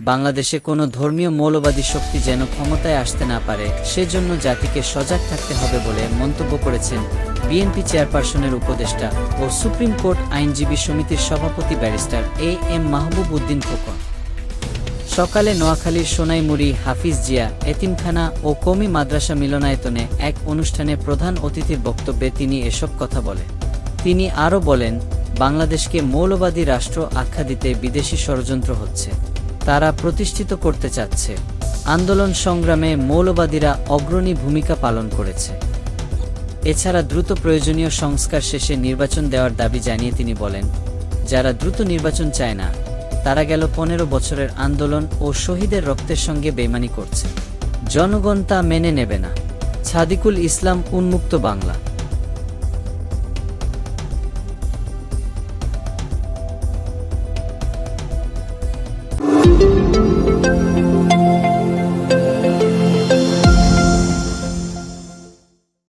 বাংলাদেশে কোনো ধর্মীয় মৌলবাদী শক্তি যেন ক্ষমতায় আসতে না পারে, সেজন্য জাতিকে সজাগ থাকতে হবে বলে মন্তব্য করেছেন বিএনপি চেয়ারপারসনের উপদেষ্টা ও সুপ্রিম কোর্ট আইনজীবী সমিতির সভাপতি barrister A M Mahbub Uddin Khokon. সকালে নোয়াখালীর সোনাইমুড়ি, হাফিজ জিয়া, এতিমখানা ও কমি মাদ্রাসা মিলনায়তনে এক অনুষ্ঠানে প্রধান অতিথির বক্তব্যে তিনি এসব কথা বলেন। তিনি আরও বলেন, বাংলাদেশকে মৌলবাদী রাষ্ট্র আখ্যা দিতে বিদেশি ষড়যন্ত্র হচ্ছে। তারা প্রতিষ্ঠিত করতে চাচ্ছে। আন্দোলন সংগ্রামে মৌলবাদীরা অগ্রণী ভূমিকা পালন করেছে। এছাড়া দ্রুত প্রয়োজনীয় সংস্কার শেষে নির্বাচন দেওয়ার দাবি জানিয়ে তিনি বলেন, যারা দ্রুত নির্বাচন চায় না, তারা গেল পনেরো বছরের আন্দোলন ও শহীদের রক্তের সঙ্গে বেমানি করছে। জনগণ তা মেনে নেবে না। ছাদিকুল ইসলাম, উন্মুক্ত বাংলা।